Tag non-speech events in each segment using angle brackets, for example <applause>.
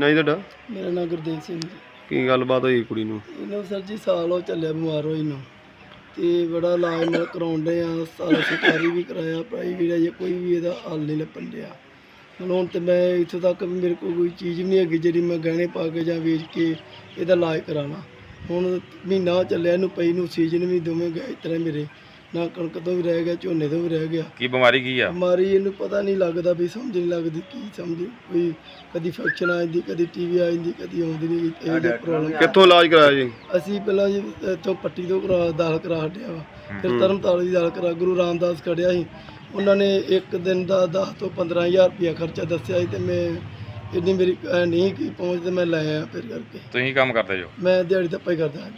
ਨਹੀਂ ਤੁਹਾਡਾ? ਮੇਰਾ ਨਾਮ ਗੁਰਦੇਵ ਸਿੰਘ ਜੀ। ਕੀ ਗੱਲਬਾਤ ਹੋਈ ਕੁੜੀ ਨੂੰ? ਇਹਨੂੰ ਸਰ ਜੀ ਸਾਲ ਹੋ ਚੱਲਿਆ ਬਿਮਾਰ ਹੋਈ ਨੂੰ। ਤੇ ਬੜਾ ਇਲਾਜ ਨਾਲ ਕਰਾਉਂਦੇ ਆ ਸਾਰਾ ਸਰਕਾਰੀ ਵੀ ਕਰਾਇਆ ਪ੍ਰਾਈਵੇਟ ਅਜੇ ਕੋਈ ਵੀ ਇਹਦਾ ਹੱਲ ਨਹੀਂ ਲੱਭਣ ਡਿਆ। ਹੁਣ ਹੁਣ ਤੇ ਮੈਂ ਇੱਥੋਂ ਤੱਕ ਵੀ ਮੇਰੇ ਕੋਲ ਕੋਈ ਚੀਜ਼ ਵੀ ਨਹੀਂ ਹੈਗੀ ਜਿਹੜੀ ਮੈਂ ਗਹਿਣੇ ਪਾ ਕੇ ਜਾਂ ਵੇਚ ਕੇ ਇਹਦਾ ਇਲਾਜ ਕਰਾਣਾ ਹੁਣ ਮਹੀਨਾ ਚੱਲਿਆ ਇਹਨੂੰ ਪਈ ਨੂੰ ਸੀਜ਼ਨ ਵੀ ਦੋਵੇਂ ਗਏ ਇਸ ਤਰ੍ਹਾਂ ਮੇਰੇ। ਨਾ ਕਣਕ ਤੋਂ ਵੀ ਰਹਿ ਗਿਆ ਝੋਨੇ ਤੋਂ ਵੀ ਰਹਿ ਗਿਆ। ਕੀ ਬਿਮਾਰੀ ਕੀ ਆ? ਬਿਮਾਰੀ ਇਹਨੂੰ ਪਤਾ ਨਹੀਂ ਲੱਗਦਾ ਵੀ ਸਮਝ ਨਹੀਂ ਲੱਗਦੀ ਕੀ ਸਮਝ। ਕੋਈ ਕਦੀ ਫੰਕਸ਼ਨ ਆ ਜਾਂਦੀ ਕਦੀ ਟੀਵੀ ਆ ਜਾਂਦੀ ਕਦੀ ਆਉਂਦੀ ਨਹੀਂ ਇਹ ਜਿਹੀ ਪ੍ਰੋਬਲਮ ਕਿੱਥੋਂ ਇਲਾਜ ਕਰਾਇਆ ਜੀ? ਅਸੀਂ ਪਹਿਲਾਂ ਜੀ ਇੱਥੋਂ ਪੱਟੀ ਤੋਂ ਕਰਾ ਦਾਖਲ ਕਰਾ ਹਟਿਆ ਵਾ। ਫਿਰ ਤਰਨਤਾਰਨ ਦੀ ਦਾਖਲ ਕਰਾ ਗੁਰੂ ਰਾਮਦਾਸ ਖੜਿਆ ਸੀ। ਉਹਨਾਂ ਨੇ ਇੱਕ ਦਿਨ ਦਾ 10 ਤੋਂ 15000 ਰੁਪਇਆ ਖਰਚਾ ਦੱਸਿਆ ਸੀ ਤੇ ਮੈਂ ਇੰਨੀ ਮੇਰੀ ਨਹੀਂ ਕੀ ਪਹੁੰਚ ਤੇ ਮੈਂ ਲੈ ਆਇਆ ਫਿਰ ਕਰਕੇ। ਤੁਸੀਂ ਕੰਮ ਕਰਦੇ ਜੋ? ਮੈਂ ਦਿਹਾੜੀ ਦਾ ਹੀ ਕਰਦਾ ਹਾਂ।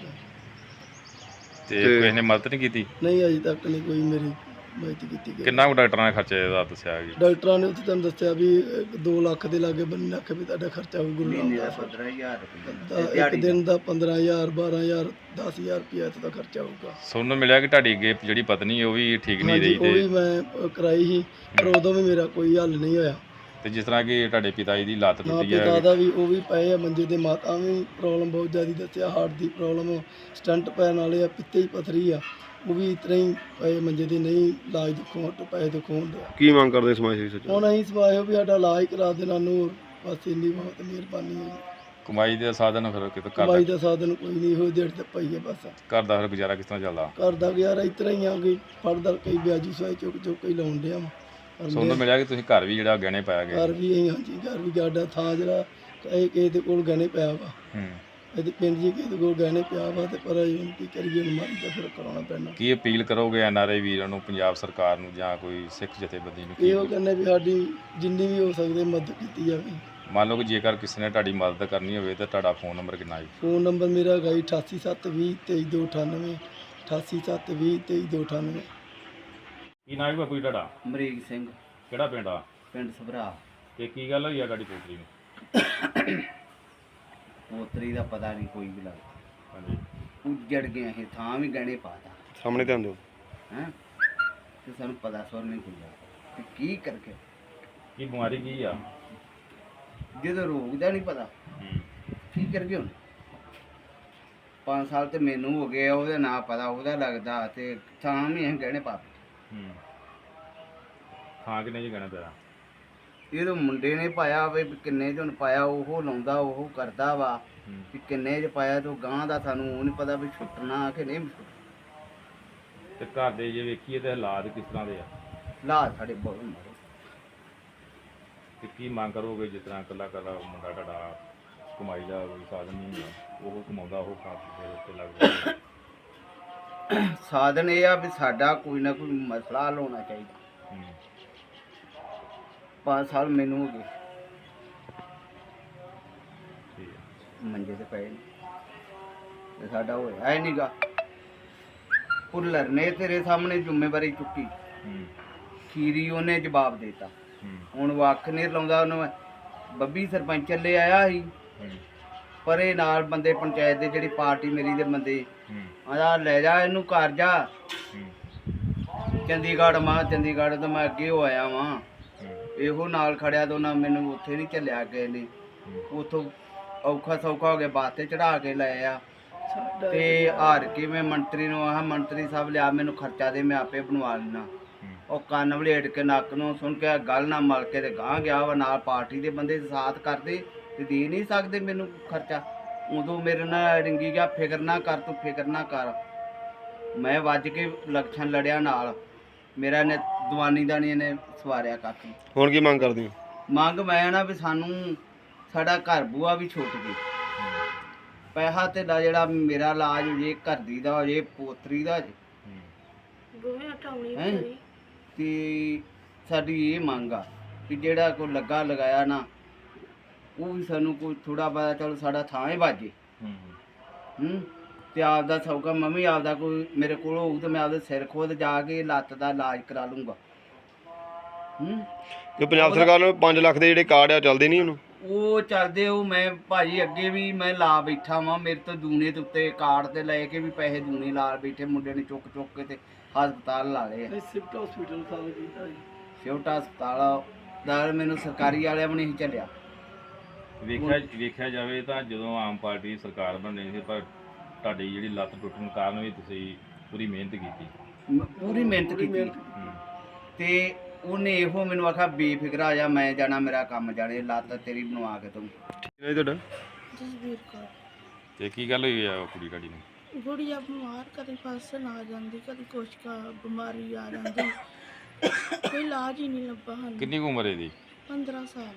ਤੇ ਕਿਸੇ ਨੇ ਮਦਦ ਨਹੀਂ ਕੀਤੀ? ਨਹੀਂ ਅਜੇ ਤੱਕ ਨਹੀਂ ਕੋਈ ਮੇਰੀ ਮਦਦ ਕੀਤੀ ਗਈ। ਕਿੰਨਾ ਕੁ ਡਾਕਟਰਾਂ ਨੇ ਖਰਚੇ ਦਾ ਦੱਸਿਆ ਜੀ ਡਾਕਟਰਾਂ ਨੇ ਉੱਥੇ ਤੁਹਾਨੂੰ ਦੱਸਿਆ ਵੀ 2 ਲੱਖ ਦੇ ਲਾਗੇ ਬੰਨੇ ਲੱਖ ਵੀ ਤੁਹਾਡਾ ਖਰਚਾ ਹੋਊ ਗੁਰੂ ਰਾਮਦਾਸ 15000 ਇੱਕ ਦਿਨ ਦਾ? 15000 12000 10000 ਰੁਪਇਆ ਇੱਥੇ ਦਾ ਖਰਚਾ ਹੋਊਗਾ। ਸੁਣਨ ਨੂੰ ਮਿਲਿਆ ਕਿ ਤੁਹਾਡੀ ਅੱਗੇ ਜਿਹੜੀ ਪਤਨੀ ਉਹ ਵੀ ਠੀਕ ਨਹੀਂ ਹਾਂਜੀ ਰਹੀ ਉਹ ਤੇ ਵੀ ਮੈਂ ਅ, ਕਰਾਈ ਸੀ ਪਰ ਉਦੋਂ ਵੀ ਮੇਰਾ ਕੋਈ ਹੱਲ ਨਹੀਂ ਹੋਇਆ। ਤੇ ਜਿਸ ਤਰ੍ਹਾਂ ਕਿ ਤੁਹਾਡੇ ਪਿਤਾ ਜੀ ਦੀ ਲੱਤ ਨਾ ਟੁੱਟੀ ਪਿਤਾ ਹੈ ਦਾ ਵੀ ਉਹ ਵੀ ਪਏ ਆ ਮੰਜੇ ਦੇ ਮਾਤਾ ਵੀ ਪ੍ਰੋਬਲਮ ਬਹੁਤ ਜ਼ਿਆਦਾ ਦੱਸਿਆ ਹਾਰਟ ਦੀ ਪ੍ਰੋਬਲਮ ਸਟੰਟ ਪੈਣ ਵਾਲੇ ਆ ਪਿੱਤੇ ਹੀ ਪਥਰੀ ਆ ਉਹ ਵੀ ਇਤਨਾ ਹੀ ਪਏ ਮੰਜੇ ਦੇ ਨਹੀਂ ਇਲਾਜ ਦੁਖੋਂ ਹਟ ਪਏ ਦੁਖੋਂ ਹੁੰਦੇ ਕੀ ਮੰਗ ਕਰਦੇ ਸਮਾਜ ਸੇਵੀ ਸੱਜਣ? ਹੁਣ ਅਸੀਂ ਸਵਾਇਓ ਵੀ ਸਾਡਾ ਇਲਾਜ ਕਰਾ ਦੇਣਾ ਨੂਰ ਬਸ ਇੰਨੀ ਬਹੁਤ ਮਿਹਰਬਾਨੀ ਹੈ। ਕਮਾਈ ਦੇ ਸਾਧਨ ਫਿਰ ਕਿਤੇ ਘਰ ਕਮਾਈ ਦਾ ਸਾਧਨ ਕੋਈ ਨਹੀਂ ਹੋ ਦਿਹਾੜੀ ਤੇ ਪਈ ਹੈ ਬਸ। ਘਰ ਦਾ ਫਿਰ ਗੁਜ਼ਾਰਾ ਕਿਸ ਤਰ੍ਹਾਂ ਚੱਲਦਾ? ਘਰ ਦਾ ਗੁਜ਼ਾਰਾ ਇਤਨਾ ਹੀ ਆ ਕਿ ਫੜਦਾ ਕਈ ਵਿਆਜੀ ਸਵਾਈ ਚੁੱਕ ਚੁੱਕ ਕੇ ਹੀ ਲਾਉਣ ਡਿਆ ਵਾ। ਸੁਣਨ ਮਿਲਿਆ ਕਿ ਤੁਸੀਂ ਘਰ ਵੀ ਜਿਹੜਾ ਗਹਿਣੇ ਪਾਇਆ ਗਿਆ ਘਰ ਵੀ ਅਸੀਂ ਹਾਂਜੀ ਘਰ ਵੀ ਸਾਡਾ ਥਾਂ ਜਿਹੜਾ ਇਹ ਕਿਸੇ ਦੇ ਕੋਲ ਗਹਿਣੇ ਪਿਆ ਵਾ। ਹੂੰ। ਇਹਦੇ ਪਿੰਡ ਜੀ ਕਿਸੇ ਦੇ ਕੋਲ ਗਹਿਣੇ ਪਿਆ ਵਾ ਤੇ ਪਰ ਅਸੀਂ ਹੁਣ ਕੀ ਕਰੀਏ ਹੁਣ ਮਾਰੀ ਤਾਂ ਫਿਰ ਕਰਾਉਣਾ ਪੈਣਾ। ਕੀ ਅਪੀਲ ਕਰੋਗੇ ਐਨਆਰਆਈ ਵੀਰਾਂ ਨੂੰ ਪੰਜਾਬ ਸਰਕਾਰ ਨੂੰ ਜਾਂ ਕੋਈ ਸਿੱਖ ਜਥੇਬੰਦੀ ਨੂੰ? ਕੀ ਇਹੋ ਕਹਿੰਦੇ ਵੀ ਸਾਡੀ ਜਿੰਨੀ ਵੀ ਹੋ ਸਕਦੀ ਮਦਦ ਕੀਤੀ ਜਾਵੇ। ਮੰਨ ਲਓ ਕਿ ਜੇਕਰ ਕਿਸੇ ਨੇ ਤੁਹਾਡੀ ਮਦਦ ਕਰਨੀ ਹੋਵੇ ਤਾਂ ਤੁਹਾਡਾ ਫੋਨ ਨੰਬਰ ਕਿੰਨਾ ਹੈ? ਫੋਨ ਨੰਬਰ ਮੇਰਾ ਹੈਗਾ ਜੀ 8872023298 8872023298 ਕੀ ਨਾਮ ਹੈ ਬਾਪੂ ਜੀ ਤੁਹਾਡਾ? ਅਮਰੀਕ ਸਿੰਘ। ਕਿਹੜਾ ਪਿੰਡ ਆ? ਪਿੰਡ ਸਭਰਾ। ਤੇ ਕੀ ਗੱਲ ਹੋਈ ਆ ਤੁਹਾਡੀ ਪੋਤਰੀ ਨੂੰ? ਪੋਤਰੀ ਦਾ ਪਤਾ ਨਹੀਂ ਕੋਈ ਵੀ ਲੱਗਦਾ। ਹਾਂਜੀ। ਉੱਜੜ ਗਏ ਇਹ ਥਾਂ ਵੀ ਗਹਿਣੇ ਪਾਤਾ ਸਾਹਮਣੇ ਧਿਆਨ ਦਿਓ। ਹੈ? ਤੇ ਸਾਨੂੰ ਪਤਾ ਸਵਰ ਨਹੀਂ ਕੋਈ ਲੱਗਦਾ। ਤੇ ਕੀ ਕਰਕੇ? ਕੀ ਬਿਮਾਰੀ ਕੀ ਆ? ਜਦੋਂ ਰੋਗ ਦਾ ਨਹੀਂ ਪਤਾ ਹੂੰ। ਕੀ ਕਰਕੇ ਹੁਣ? 5 ਸਾਲ ਤੇ ਮੈਨੂੰ ਹੋ ਗਏ ਆ, ਉਹਦਾ ਨਾਂ ਪਤਾ ਉਹਦਾ ਲੱਗਦਾ ਤੇ ਥਾਂ ਵੀ ਇਹ ਗਹਿਣੇ ਪਾ ਦਿੱਤੇ। ਹੂੰ। ਥਾਂ ਕਿੰਨੇ ਜੀ ਕਹਿਣਾ ਪਿਆ ਇਹ ਤਾਂ ਮੁੰਡੇ ਨੇ ਪਾਇਆ ਵੀ ਕਿੰਨੇ ਚ ਪਾਇਆ ਉਹ ਲਾਉਂਦਾ ਉਹ ਕਰਦਾ ਵਾ ਹੂੰ। ਵੀ ਕਿੰਨੇ ਚ ਪਾਇਆ ਤੋਂ ਗਾਂ ਦਾ ਸਾਨੂੰ ਉਹ ਨਹੀਂ ਪਤਾ ਵੀ ਛੁੱਟਣਾ ਕਿ ਨਹੀਂ ਛੁੱਟਣਾ ਤੇ ਘਰ ਦੇ ਜੇ ਵੇਖੀਏ ਤੇ ਹਾਲਾਤ ਕਿਸ ਤਰ੍ਹਾਂ ਦੇ ਆ? ਲਾ ਸਾਡੇ ਬਹੁਤ ਮਾਰੇ ਤੇ ਕੀ ਮੰਗ ਕਰੋਗੇ ਜਿਸ ਤਰ੍ਹਾਂ ਇਕੱਲਾ ਇਕੱਲਾ ਮੁੰਡਾ ਤੁਹਾਡਾ ਕਮਾਈ ਦਾ ਕੋਈ ਸਾਧਨ ਨਹੀਂ ਆ ਉਹ ਕਮਾਉਂਦਾ ਉਹ ਕੰਮ ਦੇ ਉੱਤੇ ਲੱਗਦਾ ਸਾਧਨ ਇਹ ਆ ਵੀ ਸਾਡਾ ਕੋਈ ਨਾ ਕੋਈ ਮਸਲਾ ਹੱਲ ਹੋਣਾ ਚਾਹੀਦਾ। ਹੂੰ। 5 ਸਾਲ ਮੈਨੂੰ ਹੋ ਗਏ। ਮੰਜੇ ਤੇ ਪਏ ਨੇ। ਤੇ ਸਾਡਾ ਹੋਇਆ ਹੀ ਨਹੀਂਗਾ ਪੁੱਲਰ ਨੇ ਤੇਰੇ ਸਾਹਮਣੇ ਜ਼ਿੰਮੇਵਾਰੀ ਚੁੱਕੀ। ਖੀਰੀ ਉਹਨੇ ਜਵਾਬ ਦੇਤਾ। ਹੁਣ ਵੱਖ ਨਹੀਂ ਲਾਉਂਦਾ ਉਹਨੂੰ ਬੱਬੀ ਸਰਪੰਚ ਚੱਲੇ ਆਇਆ ਸੀ। ਪਰ ਇਹ ਨਾਲ ਬੰਦੇ ਪੰਚਾਇਤ ਦੇ ਜਿਹੜੀ ਪਾਰਟੀ ਮੇਰੀ ਦੇ ਬੰਦੇ। ਹੂੰ। ਆਜਾ ਲੈ ਜਾ ਇਹਨੂੰ ਘਰ ਜਾ। ਚੰਡੀਗੜ੍ਹ ਮਾਂ ਚੰਡੀਗੜ੍ਹ ਤੋਂ ਮੈਂ ਅੱਗੇ ਹੋ ਆਇਆ ਵਾਂ। ਇਹੋ ਨਾਲ ਖੜਿਆ ਤਾਂ ਉਹਨਾਂ ਮੈਨੂੰ ਉੱਥੇ ਨਹੀਂ ਚੱਲਿਆ ਗਏ ਨੇ। ਉਥੋਂ ਔਖਾ ਸੌਖਾ ਹੋ ਕੇ ਬਾਤ ਚੜਾ ਕੇ ਲਏ ਆ। ਤੇ ਹਾਰ ਕੇ ਮੈਂ ਮੰਤਰੀ ਨੂੰ ਆਹ ਮੰਤਰੀ ਸਾਹਿਬ ਲਿਆ ਮੈਨੂੰ ਖਰਚਾ ਦੇ ਮੈਂ ਆਪੇ ਬਣਵਾ ਲੈਣਾ ਉਹ ਕੰਨ ਵਲੇਟ ਕੇ ਨੱਕ ਨੂੰ ਸੁਣ ਕੇ ਗੱਲ ਨਾ ਮਲ ਕੇ ਤੇ ਗਾਂ ਗਿਆ ਵਾ ਨਾਲ ਪਾਰਟੀ ਦੇ ਬੰਦੇ ਸਾਥ ਕਰਦੇ ਤੇ ਦੇ ਨਹੀਂ ਸਕਦੇ ਮੈਨੂੰ ਖਰਚਾ। ਉਦੋਂ ਮੇਰੇ ਨਾਲ ਰਿੰਗੀ ਗਿਆ ਫਿਕਰ ਨਾ ਕਰ ਤੂੰ ਫਿਕਰ ਨਾ ਕਰ। ਮੈਂ ਵੱਜ ਕੇ ਲਕਸ਼ਣ ਲੜਿਆ ਨਾਲ। ਮੇਰਾ ਨੇ ਦਵਾਨੀ ਦਾ ਨਹੀਂ ਇਹਨੇ ਸਵਾਰਿਆ ਕੱਖ। ਹੁਣ ਕੀ ਮੰਗ ਕਰਦੇ ਹੋ? ਮੰਗ ਮੈਂ ਨਾ ਵੀ ਸਾਨੂੰ ਸਾਡਾ ਘਰ ਬੂਆ ਵੀ ਛੁੱਟ ਗਈ ਪੈਸਾ ਤੇ ਦਾ ਜਿਹੜਾ ਮੇਰਾ ਇਲਾਜ ਹੋ ਜੇ ਘਰ ਦੀ ਦਾ ਹੋ ਜੇ ਪੋਤਰੀ ਦਾ ਹੋ ਜੇ ਹੈਂ? ਤੇ ਸਾਡੀ ਇਹ ਮੰਗ ਆ ਕਿ ਜਿਹੜਾ ਕੋਈ ਲੱਗਾ ਲਗਾਇਆ ਨਾ ਉਹ ਵੀ ਸਾਨੂੰ ਕੋਈ ਥੋੜਾ ਬਹੁਤਾ ਚਲੋ ਸਾਡਾ ਥਾਂ ਹੀ ਵਾਜੇ ਹੂੰ। ਹੂੰ? ਤੇ ਆਪਦਾ ਸੌਕਾ ਮੰਮੀ ਆਪਦਾ ਕੋਈ ਮੇਰੇ ਕੋਲ ਹੋਊ ਤੇ ਮੈਂ ਆਪਦੇ ਸਿਰ ਖੋਦ ਜਾ ਕੇ ਲੱਤ ਦਾ ਇਲਾਜ ਕਰਾ ਲੂੰਗਾ। ਹੂੰ? ਕਿ ਪੰਜਾਬ ਸਰਕਾਰ ਨੇ 5 ਲੱਖ ਦੇ ਜਿਹੜੇ ਕਾਰਡ ਆ ਉਹ ਚੱਲਦੇ ਨਹੀਂ ਉਹਨੂੰ? ਉਹ ਚੱਲਦੇ ਉਹ ਮੈਂ ਭਾਜੀ ਅੱਗੇ ਵੀ ਮੈਂ ਲਾ ਬੈਠਾ ਵਾਂ ਮੇਰੇ ਤੋਂ ਦੂਨੇ ਦੇ ਉੱਤੇ ਕਾਰਡ ਤੇ ਲੈ ਕੇ ਵੀ ਪੈਸੇ ਦੂਨੇ ਲਾ ਬੈਠੇ ਮੁੰਡੇ ਨੇ ਚੁੱਕ ਚੁੱਕ ਕੇ ਤੇ ਹਸਪਤਾਲ ਲਾ ਲਏ ਆ। ਸਿਫਟ ਹਸਪੀਟਲ ਸਾਲ ਕੀਤਾ ਜੀ। ਛੋਟਾ ਹਸਪਤਾਲ ਦਾ ਮੈਨੂੰ ਸਰਕਾਰੀ ਵਾਲਿਆਂ ਵੀ ਨਹੀਂ ਚੱਲਿਆ। ਵੇਖਿਆ ਵੇਖਿਆ ਜਾਵੇ ਤਾਂ ਜਦੋਂ ਆਮ ਪਾਰਟੀ ਦੀ ਸਰਕਾਰ ਬਣੀ ਸੀ ਪਰ ਤੁਹਾਡੀ ਜਿਹੜੀ ਲੱਤ ਟੁੱਟਣ ਕਾਰਨ ਵੀ ਤੁਸੀਂ ਪੂਰੀ ਮਿਹਨਤ ਕੀਤੀ। ਮ- ਪੂਰੀ ਮਿਹਨਤ ਕੀਤੀ। ਹੂੰ। ਤੇ ਉਹਨੇ ਇਹੋ ਮੈਨੂੰ ਆਖਿਆ ਬੇਫਿਕਰ ਆ ਜਾ ਮੈਂ ਜਾਣਾ ਮੇਰਾ ਕੰਮ ਜਾਣੇ ਲੱਤ ਤੇਰੀ ਬਣਵਾ ਕੇ ਤੂੰ ਠੀਕ ਹੈ ਤੁਹਾਡਾ? ਜਸਬੀਰ ਕੌਰ। ਤੇ ਕੀ ਗੱਲ ਹੋਈ ਆ ਕੁੜੀ ਤੁਹਾਡੀ ਨੂੰ ਗੁੜੀਆ ਬਿਮਾਰ ਕਦੇ ਫਸਣ ਆ ਜਾਂਦੀ ਕਦੇ ਕੁਛ ਕਾ ਬਿਮਾਰੀ ਆ ਜਾਂਦੀ। <coughs> ਕੋਈ ਇਲਾਜ ਹੀ ਨਹੀਂ ਲੱਭਾ ਸਾਨੂੰ। ਕਿੰਨੀ ਕੁ ਉਮਰ ਹੈ ਇਹਦੀ? 15 ਸਾਲ।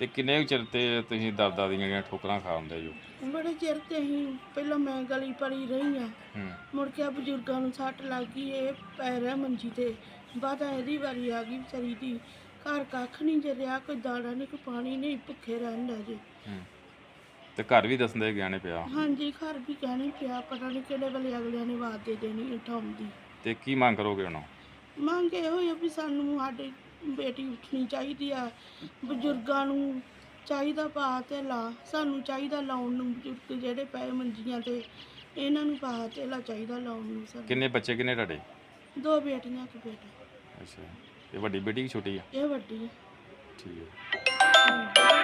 ਤੇ ਕਿੰਨੇ ਕੁ ਚਿਰ ਤੇ ਤੁਸੀਂ ਦਰਦਾਂ ਦੀਆਂ ਜਿਹੜੀਆਂ ਠੋਕਰਾਂ ਖਾਉਂਦੇ ਜੋ? ਬੜੇ ਚਿਰ ਤੇ ਅਸੀਂ ਪਹਿਲਾਂ ਮੈਂ ਗਲੀ ਪੜੀ ਰਹੀ ਆ ਹੂੰ। ਮੁੜ ਕੇ ਆਹ ਬਜ਼ੁਰਗਾਂ ਨੂੰ ਸੱਟ ਲੱਗ ਗਈ ਇਹ ਪੈ ਰਿਹਾ ਮੰਜੀ ਤੇ। ਬਾਅਦ ਇਹਦੀ ਵਾਰੀ ਆ ਗਈ ਵਿਚਾਰੀ ਦੀ। ਘਰ ਕੱਖ ਨਹੀਂ ਜੇ ਰਿਹਾ ਕੋਈ ਦਾਣਾ ਨਹੀਂ ਕੋਈ ਪਾਣੀ ਨਹੀਂ ਭੁੱਖੇ ਰਹਿਣ ਦਾ ਜੀ। ਹੂੰ। ਤੇ ਘਰ ਵੀ ਦੱਸਦੇ ਗਿਆਨੇ ਪਿਆ? ਹਾਂਜੀ ਘਰ ਵੀ ਕਹਿਣੇ ਪਿਆ ਪਤਾ ਨਹੀਂ ਕਿਹੜੇ ਵੇਲੇ ਅਗਲਿਆਂ ਨੇ ਆਵਾਜ਼ ਦੇ ਦੇਣੀ ਉਠਾਉਂਦੀ ਤੇ ਕੀ ਮੰਗ ਕਰੋਗੇ ਹੁਣ? ਮੰਗ ਇਹੋ ਹੀ ਆ ਵੀ ਸਾਨੂੰ ਸਾਡੇ ਬੇਟੀ ਉੱਠਣੀ ਚਾਹੀਦੀ ਆ। ਬਜ਼ੁਰਗਾਂ ਨੂੰ ਚਾਹੀਦਾ ਪਾ ਤੇ ਲਾ। ਸਾਨੂੰ ਚਾਹੀਦਾ ਲਾਉਣ ਨੂੰ ਬਜ਼ੁਰਗ ਜਿਹੜੇ ਪਏ ਮੰਜੀਆਂ ਤੇ ਇਹਨਾਂ ਨੂੰ ਪਾ ਤੇ ਲਾ ਚਾਹੀਦਾ ਲਾਉਣ ਨੂੰ ਸਾਨੂੰ। ਕਿੰਨੇ ਬੱਚੇ ਕਿੰਨੇ ਤੁਹਾਡੇ? ਦੋ ਬੇਟੀਆਂ ਇੱਕ ਬੇਟਾ। ਅੱਛਾ। ਇਹ ਵੱਡੀ ਬੇਟੀ ਕਿ ਛੋਟੀ ਆ? ਇਹ ਵੱਡੀ ਆ। ਠੀਕ ਹੈ